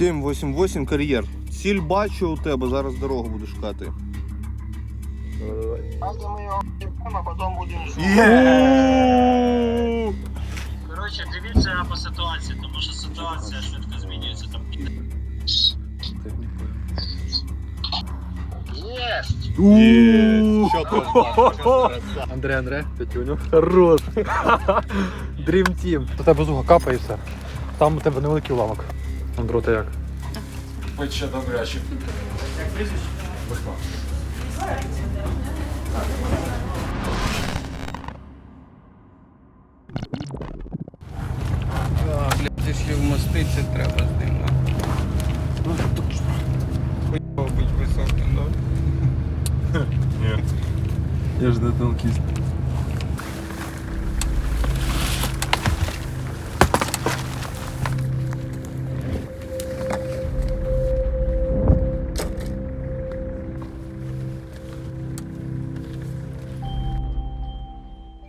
788 кар'єр. Ціль бачу у тебе, зараз дорогу буду шукати. Давайте ми його їбемо, а потім будемо Коротше, дивіться по ситуації, тому що ситуація швидко змінюється. Там Єсть! Що там? Андре, Андре, Петюню. Хорош. Dream Team. До тебе зуга капає і все. Там у тебе невеликий уламок. Андро, ти як? Пече добряче. Блядь, ще вмоститися треба з ним. Ну, Хуйово бути високим, да? Я ж не танкіст.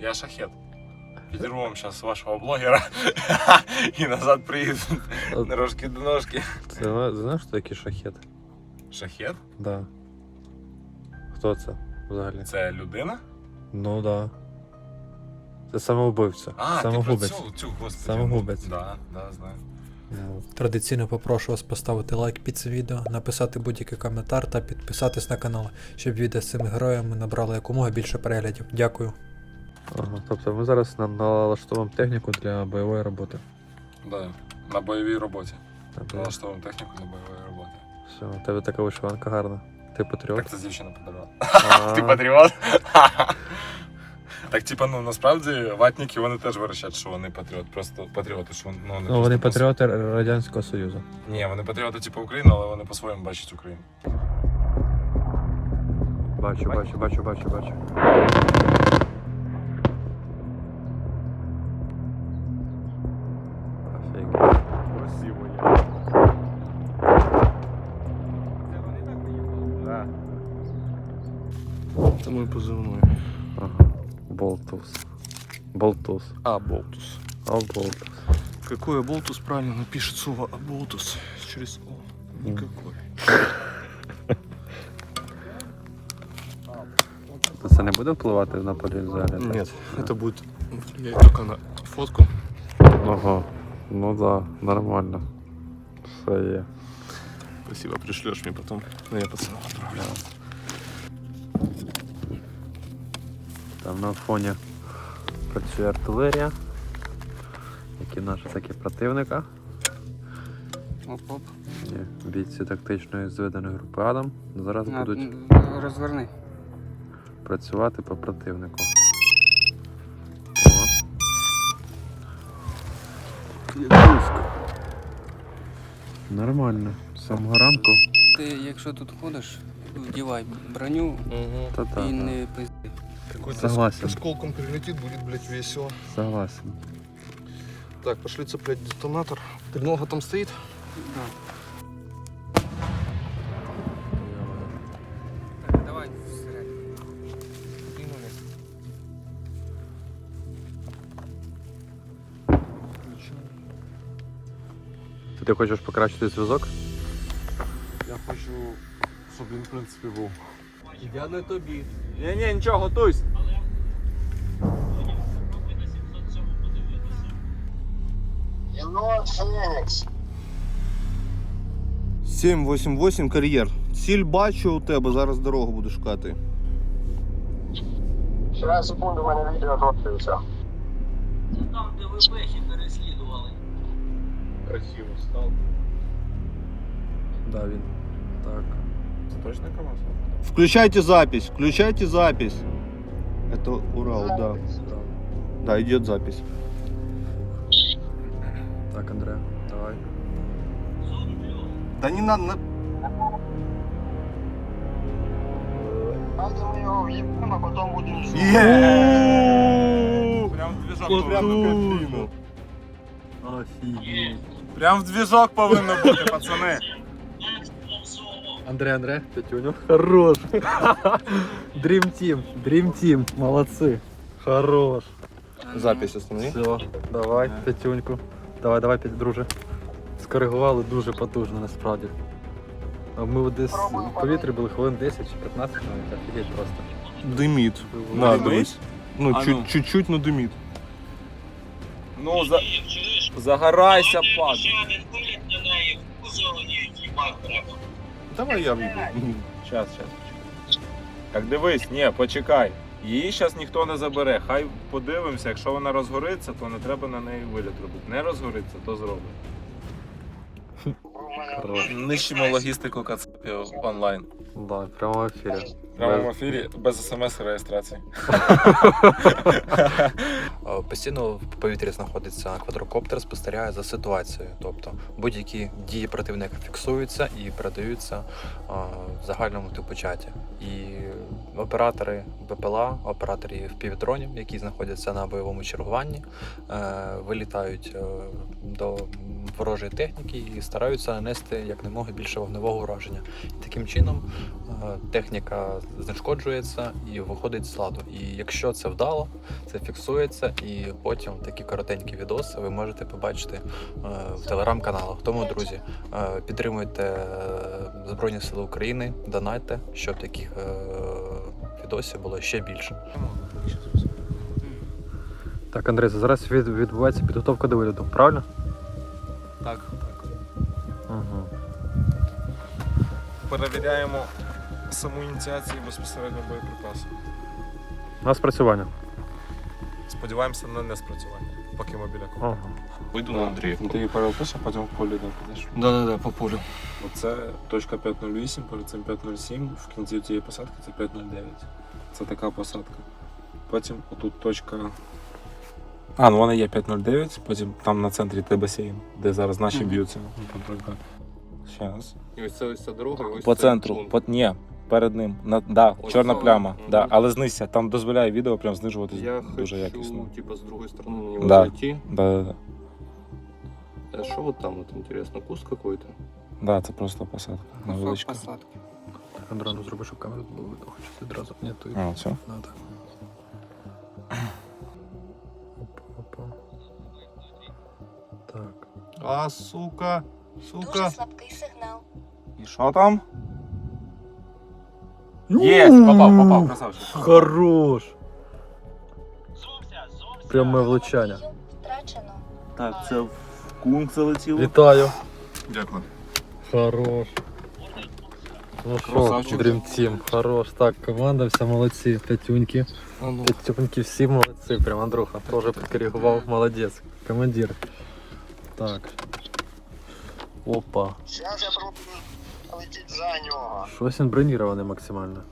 Я шахет. Підірву вам зараз вашого блогера і назад приїду ножки до ножки. Ти знаєш, що таке шахет? Шахет? Да. Хто це взагалі? Це людина? Ну да. Це самоубивця. А, ти про Самогубець. цю, цю, господи. Самогубець. Да, да, знаю. Традиційно попрошу вас поставити лайк під це відео, написати будь-який коментар та підписатись на канал, щоб відео з цими героями набрало якомога більше переглядів. Дякую. Ага, тобто ми зараз налаштовуємо техніку для бойової роботи. Да, на бойовій роботі. Налаштовуємо техніку для бойової роботи. Все, у тебе така вишиванка гарна. Ти патріот? Так це дівчина подарувала. Ти патріот? Так, типа, ну насправді ватники вони теж вирішать, що вони патріот. Просто патріоти, що ну, вони, Ну, вони патріоти Радянського Союзу. Ні, вони патріоти, типу України, але вони по-своєму бачать Україну. Бачу, бачу, бачу, бачу, бачу. Це мій позивний. Ага. Болтус. Болтус. А, болтус. А, болтус. Какой болтус правильно напишет слово аболтус через О? Никакой. Це не буде впливати на політ взагалі? так? Нет, это будет влиять только на фотку. Ага. Ну да, нормально. Все є. Спасибо, пришлешь мне потом. Ну, я пацанам отправлю. Там на фоні працює артилерія. Які наші такі противника. Оп-оп. Бійці тактичної зведеної групи Адам. Зараз На- будуть Розверни. працювати по противнику. Як. Нормально. З самого ранку. Ти, якщо тут ходиш, вдівай броню Та-та. і не пизди. Какой-то Согласен. осколком прилетит, будет, блядь, весело. Согласен. Так, пошли цеплять детонатор. Тренога там стоит? Да. Так, давай всередину. Ти, ти хочеш покращити зв'язок? Я хочу, щоб він, в принципі, був. Я на тобі. Ні, ні, нічого, готуйся. Єнот Фенікс! 788 кар'єр. Ціль бачу у тебе, зараз дорогу буду шукати. Ще секунду, в мене відео зготується. Це там, де ви пехи переслідували. Красиво став. Да, він. Так. Це точно КамАЗ? Включайте запись, включайте запись. Это Урал, да. Да, идет запись. Так, Андре, давай. Да не надо. на- ми його в'їбемо, а потім будемо Прям в движок повинно бути. кабину. Прям в движок повинно бути, пацани. Андре, Андре, Петюню. Хорош. Dream Team, Dream Team, молодцы. Хорош. Запись останови. Все, давай, Петюньку. Давай, давай, Петь, друже. скоригували дуже потужно насправді. Ми десь в повітрі були хвилин 10 чи 15 навіть, офігеть просто. Димит. На, дивись. Ну, А чуть- ну. чуть-чуть, но димит. Ну, за... загорайся, пад. Давай я вийду. Щас, щас, почекай. Так дивись, ні, почекай. Її зараз ніхто не забере. Хай подивимося, якщо вона розгориться, то не треба на неї виліт робити. Не розгориться, то зробимо. Нищимо логістику Кацапів онлайн. Да, прямо в ефірі. В прямому ефірі без смс-реєстрації. Е, Постійно в повітрі знаходиться квадрокоптер, спостерігає за ситуацією. Тобто будь-які дії противника фіксуються і передаються е, в загальному типу чаті. І оператори БПЛА, оператори впівдронів, які знаходяться на бойовому чергуванні, е, вилітають е, до ворожої техніки і стараються нанести якнаймога більше вогневого ураження. І таким чином е, техніка знешкоджується і виходить з ладу. І якщо це вдало, це фіксується, і потім такі коротенькі відоси ви можете побачити е, в телеграм-каналах. Тому, друзі, е, підтримуйте Збройні Сили України, донайте, щоб таких відосів було ще більше. Так, Андрій, зараз відбувається підготовка до виліту, правильно? Так, так. Угу. Перевіряємо саму ініціацію безпосередньо боєприпасу. На спрацювання. Сподіваємося на неспрацювання, поки ми біля кого. Ага. Вийду на Андрія. Ти її перепиш, а потім в полі не підеш. Да-да-да, по полю. Оце точка 508, перед цим 507, в кінці цієї посадки це 509. Це така посадка. Потім отут точка. А, ну вона є 509, потім там на центрі те басейн, де зараз наші б'ються. Зараз. І ось це ось ця дорога, і ось По це центру, пункт. по, ні, перед ним. На, да, Ось чорна це, пляма. мгм. Да, але знизься, там дозволяє відео прям знижуватись Я дуже хочу, якісно. типа, с другой стороны на него Да. зайти. Да, да, да. А что вот там вот интересно? Куст какой-то? Да, це просто посадка. Невеличка. посадки. Ну зроби, щоб камеру було видно, хоч відразу. Ні, то А, все. надо. А, сука, Дуже слабкий сигнал. І що там? Є, попав, попав, красавчик. Хорош! Зумся, зумся. Пряме влучання. Бою Втрачено. Так, це в кунг залетіло. Вітаю! Дякую. Хорош. Ну що, Красавчик. Dream Team, хорош. Так, команда, вся молодці. П'ятюньки. П'ятюньки, всі молодці. Прям Андрюха теж підкоригував. Молодець. Командир. Так. Опа. Зараз я пробую летіти за нього. Щось він максимально.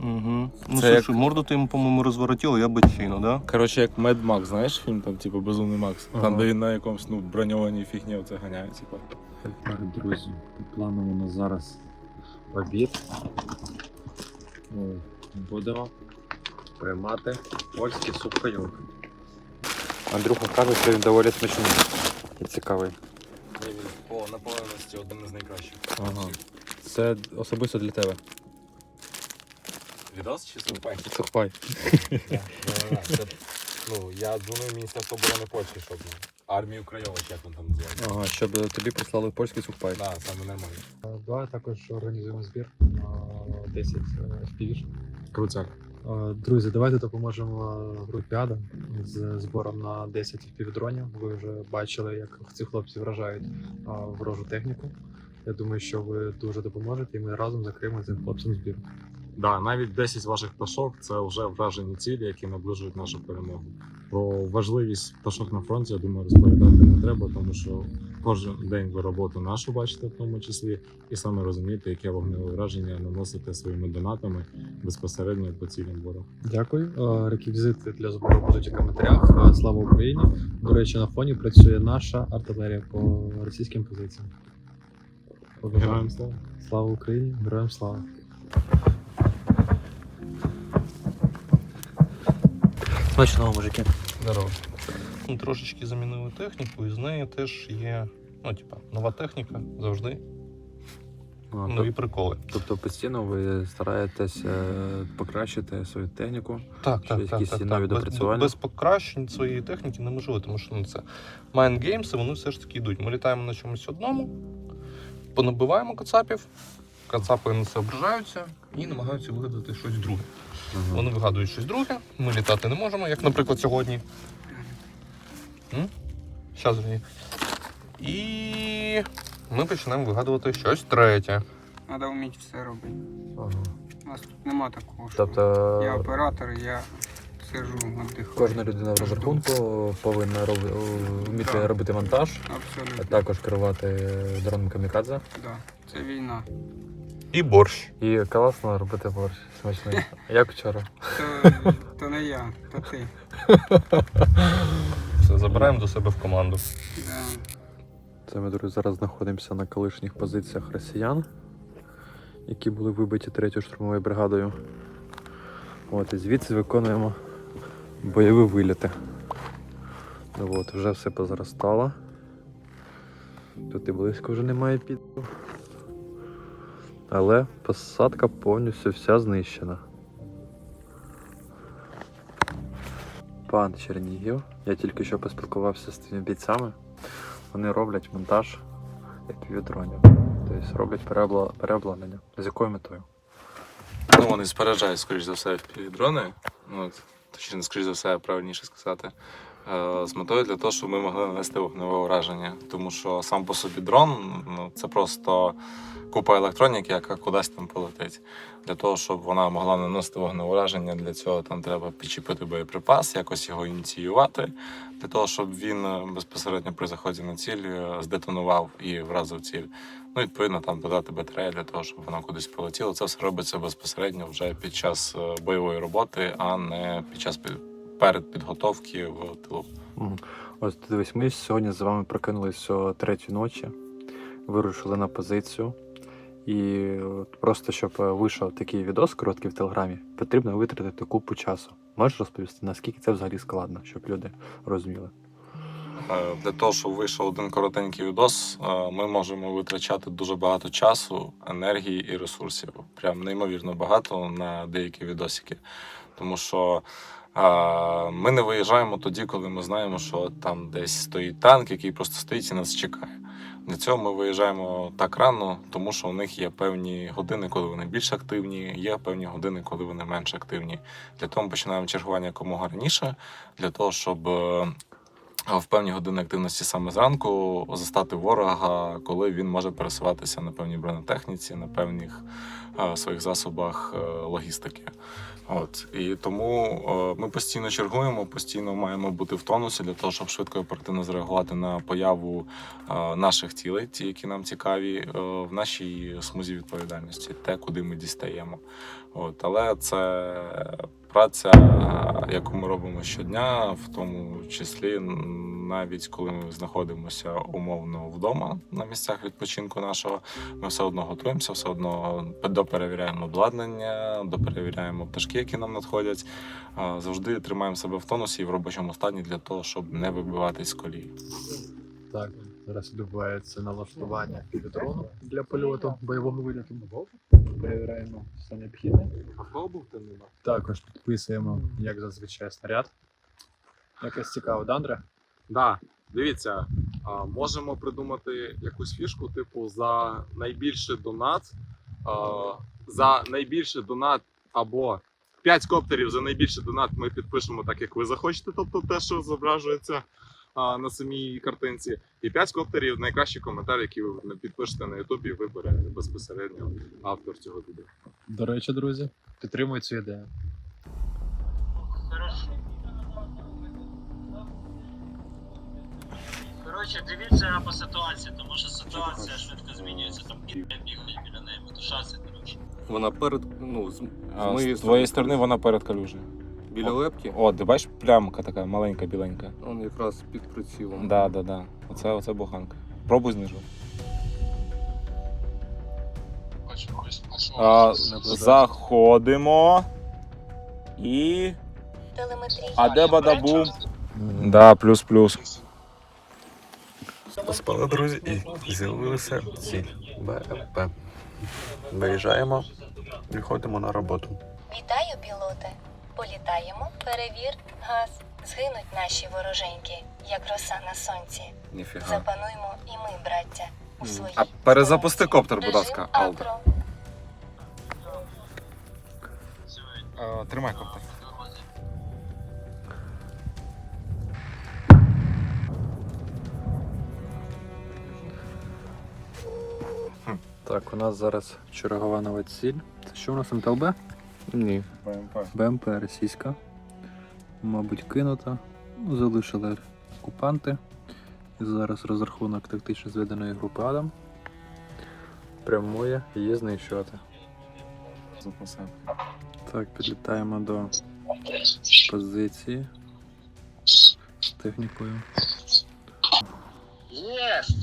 Угу. Ну, Це слушай, морду ты ему, по-моему, разворотил, я бочину, да? Коротше, як Mad Max, знаєш фільм там, типу, Безумний Макс. Ага. Там, де він на якомусь ну, броньованій фігні оце ганяє, типу. Так, друзі, по плану у нас зараз обід. Ну, Будемо приймати польський сухпайок. Андрюха каже, що він доволі смачний і цікавий. По наповненості один із найкращих. Ага. Це особисто для тебе. Відос чи супай? Сухпай. Ну, я дзвонив Міністерство оборони Польщі, щоб ну, армію Крайова, як він там називається. Ага, щоб тобі прислали польський сухпай. Да, саме нормально. Давай також організуємо збір на 10 FPV. Крутяк. Е, Друзі, давайте допоможемо групі Адам з збором на 10 півдронів. Ви вже бачили, як ці хлопці вражають ворожу техніку. Я думаю, що ви дуже допоможете, і ми разом закриємо цим хлопцям збір. Да, навіть 10 ваших пташок це вже вражені цілі, які наближують нашу перемогу. Про важливість пташок на фронті, я думаю, розповідати не треба, тому що кожен день ви роботу нашу бачите в тому числі, і саме розумієте, яке вогневе враження наносите своїми донатами безпосередньо по цілям ворога. Дякую. Е, Реквізити для збору будуть у коментарях. Е, Слава Україні! До речі, на фоні працює наша артилерія по російським позиціям. Героям слава! Слава Україні! Героям слава! Смачного, мужики! Здорово. Ну, трошечки замінили техніку, і з неї теж є, ну, типа, нова техніка завжди. А, нові тоб- приколи. Тобто постійно ви стараєтесь е, покращити свою техніку. Так, так, якісь так, так, нові так. Без, без покращень своєї техніки неможливо, тому що ну, це майнгеймси, вони все ж таки йдуть. Ми літаємо на чомусь одному, понабиваємо кацапів, кацапи на це ображаються і намагаються вигадати щось друге. Ага. Вони вигадують щось друге, ми літати не можемо, як, наприклад, сьогодні. Зараз вже. І ми почнемо вигадувати щось третє. Треба вміти все робити. Ага. У нас тут нема такого. Що Тобто я оператор, я сижу, віддихаю. кожна людина в розрахунку повинна роб... вміти Так. робити монтаж, а Абсолютно. також керувати дроном камікадзе. Да. Це війна. І борщ. І класно робити борщ смачний. Як вчора. То, то не я, то ти. Все, забираємо до себе в команду. Це ми, друзі, зараз знаходимося на колишніх позиціях росіян, які були вибиті третьою штурмовою бригадою. От, і звідси виконуємо бойові виліти. Ну, от, вже все позаростало. Тут і близько вже немає під. Але посадка повністю вся знищена. Пан Чернігів. Я тільки що поспілкувався з тими бійцями. Вони роблять монтаж FPV-дронів. Тобто роблять переобла- переобладнання. З якою метою? Ну, вони споряджають, скоріш за все, дрони. Ну, точніше, скоріш за все, правильніше сказати. Е, З метою для того, щоб ми могли нанести вогневе ураження. Тому що сам по собі дрон ну, це просто купа електроніки, яка кудись там полетить. Для того, щоб вона могла наносити вогневе ураження, для цього там треба підчепити боєприпас, якось його ініціювати, для того, щоб він е, безпосередньо при заході на ціль е, здетонував і вразив ціль. Ну, відповідно, там додати батарею для того, щоб воно кудись полетіло. Це все робиться безпосередньо вже під час бойової роботи, а не під час перед підготовки в тилу. Ось дивись, ми сьогодні з вами прокинулись о третій ночі, вирушили на позицію. І просто щоб вийшов такий відос короткий в телеграмі, потрібно витратити купу часу. Можеш розповісти, наскільки це взагалі складно, щоб люди розуміли? Е, Для того, щоб вийшов один коротенький відос, е, ми можемо витрачати дуже багато часу, енергії і ресурсів. Прям неймовірно багато на деякі відосики. Тому що ми не виїжджаємо тоді, коли ми знаємо, що там десь стоїть танк, який просто стоїть і нас чекає. Для цього ми виїжджаємо так рано, тому що у них є певні години, коли вони більш активні, є певні години, коли вони менш активні. Для того ми починаємо чергування якомога раніше, для того, щоб е, в певні години активності саме зранку застати ворога, коли він може пересуватися на певній бронетехніці, на певних е, своїх засобах е, логістики. От і тому е, ми постійно чергуємо, постійно маємо бути в тонусі для того, щоб швидко і оперативно зреагувати на появу е, наших цілей, ті, які нам цікаві, е, в нашій смузі відповідальності, те, куди ми дістаємо. От, але це праця, яку ми робимо щодня, в тому числі навіть коли ми знаходимося умовно вдома на місцях відпочинку нашого, ми все одно готуємося, все одно доперевіряємо обладнання, доперевіряємо пташки, які нам надходять. Завжди тримаємо себе в тонусі і в робочому стані для того, щоб не вибиватись з колії. Так, зараз відбувається налаштування дрону для польоту бойового виліту. Перевіряємо все необхідне. Також підписуємо, як зазвичай, снаряд. Якось цікаво, да, Андре? Да, дивіться, а, можемо придумати якусь фішку, типу, за найбільший донат, а, за найбільший донат або 5 коптерів за найбільший донат ми підпишемо так, як ви захочете, тобто те, що зображується а, на самій картинці. І 5 коптерів найкращий коментар, який ви підпишете на Ютубі, вибере безпосередньо автор цього відео. До речі, друзі, підтримують цю ідею. Коротше, дивіться по ситуації, тому що ситуація швидко змінюється. Там бігають біля неї, метушаться, коротше. Вона перед, ну, з, з моєї з твоєї сторони вона перед калюжею. Біля лепки, О, ти бачиш плямка така маленька, біленька. он якраз під прицілом. Да, да, да. Оце, оце буханка. Пробуй знижувати. А, заходимо. І. Телеметрія. А де бадабум? Бачу. Да, плюс-плюс. Поспали, друзі, і з'явилися ці БМП. Виїжджаємо і ходимо на роботу. Вітаю, пілоте. Політаємо, перевір газ. Згинуть наші вороженьки, як роса на сонці. Ніфіга. Запануймо і ми, браття, у своїй А перезапусти коптер, будь ласка, Алда. Тримай коптер. Так, у нас зараз чергова нова ціль. Це що у нас МТЛБ? Ні. БМП. БМП російська. Мабуть, кинута. Ну, Залишили окупанти. І зараз розрахунок тактично зведеної групи Адам. Прямує її знищувати. Запасати. Так, підлітаємо до позиції з технікою. Єсть!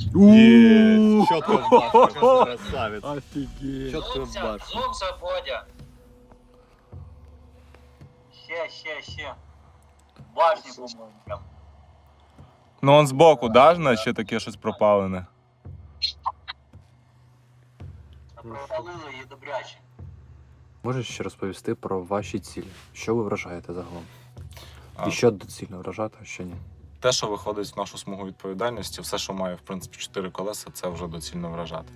Чітко бачиш, красавець. Офігеть! Чітко бачиш. Зум заходя. Ще, ще, ще. Башні, по-моєму, прям. Ну он збоку, да, значить таке щось пропалене. Пропалили її добряче. Можеш ще розповісти про ваші цілі? Що ви вражаєте загалом? А. І що доцільно вражати, а що ні? Те, що виходить в нашу смугу відповідальності, все, що має в принципі чотири колеса, це вже доцільно вражати.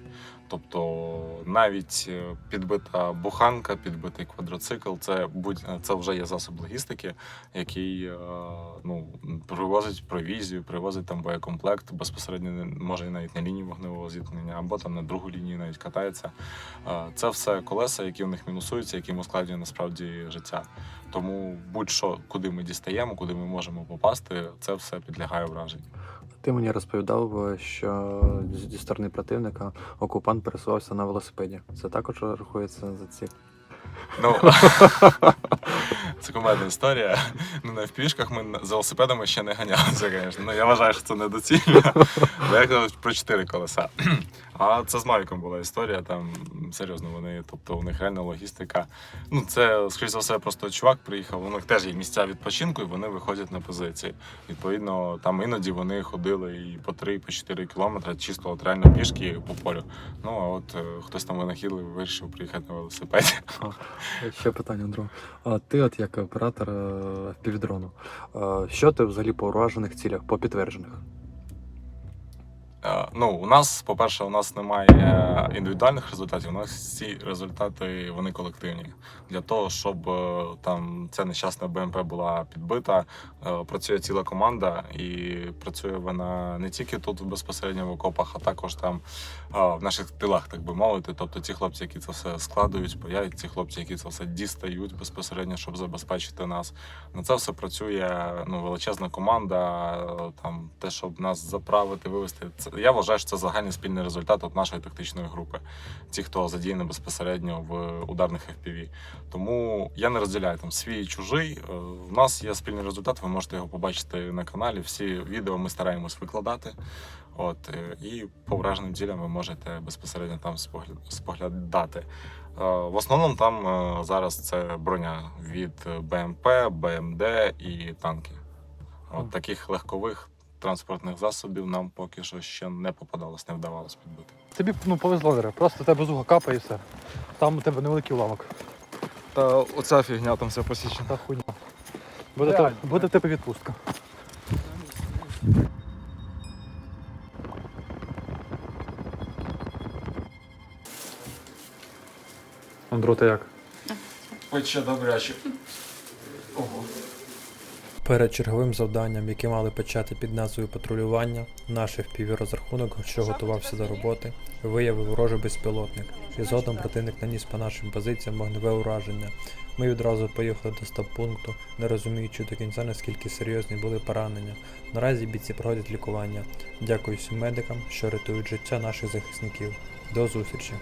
Тобто навіть е, підбита буханка, підбитий квадроцикл, це будь це вже є засоб логістики, який е, ну привозить провізію, привозить там боєкомплект безпосередньо може і навіть на лінії вогневого зіткнення, або там на другу лінію навіть катається. Е, Це все колеса, які в них мінусуються, яким ускладнює насправді життя. Тому будь-що, куди ми дістаємо, куди ми можемо попасти, це все підлягає враженню. Ти мені розповідав, що зі сторони противника окупант пересувався на велосипеді. Це також рахується за ціль. Ну це кумедна історія. Ну на впішках ми на- з велосипедами ще не ганялися, звісно. Ну я вважаю, що це недоцільно. Бо я про чотири колеса. А це з Мавіком була історія. Там серйозно вони, тобто у них реальна логістика. Ну це скоріш за все, просто чувак приїхав. У них теж є місця відпочинку, і вони виходять на позиції. Відповідно, там іноді вони ходили і по 3 по 4 кілометри, чисто от реально пішки по полю. Ну а от е, хтось там винахідливий вирішив приїхати на велосипеді. Ще питання, Андро. А ти, от як оператор е, півдрону, е, що ти взагалі по уражених цілях, по підтверджених? Е, Ну, у нас, по-перше, у нас немає е, індивідуальних результатів. У нас всі результати вони колективні. Для того, щоб е, там ця нещасна БМП була підбита, працює ціла команда, і працює вона не тільки тут безпосередньо в окопах, а також там в наших тилах, так би мовити. Тобто ті хлопці, які це все складують, паяють, ці хлопці, які це все дістають безпосередньо, щоб забезпечити нас. На це все працює ну, величезна команда. Там те, щоб нас заправити, вивести. Це я вважаю, що це загальний спільний результат от нашої тактичної групи. Ті, хто задіяні безпосередньо в ударних FPV. Тому я не розділяю там свій і чужий. Е, У нас є спільний результат. Ви можете його побачити на каналі. Всі відео ми стараємось викладати. От е, і по враженим цілям ви можете безпосередньо там споглядати. Е, В основному там е, зараз це броня від БМП, БМД і танки. От таких легкових транспортних засобів нам поки що ще не попадалось, не вдавалось підбити. Тобі ну, повезло, Дар'я. просто тебе з уха капає і все. Там у тебе невеликий уламок. Та оця фігня там все посічена. Та хуйня. Буде, те- буде в тебе відпустка. Андро, ти як? Пече добряче. Перед черговим завданням, яке мали почати під назвою патрулювання, наш FPV-розрахунок, що готувався до роботи, виявив ворожий безпілотник, і згодом противник наніс по нашим позиціям вогневе ураження. Ми відразу поїхали до стаб-пункту, не розуміючи до кінця, наскільки серйозні були поранення. Наразі бійці проходять лікування. Дякую всім медикам, що рятують життя наших захисників. До зустрічі!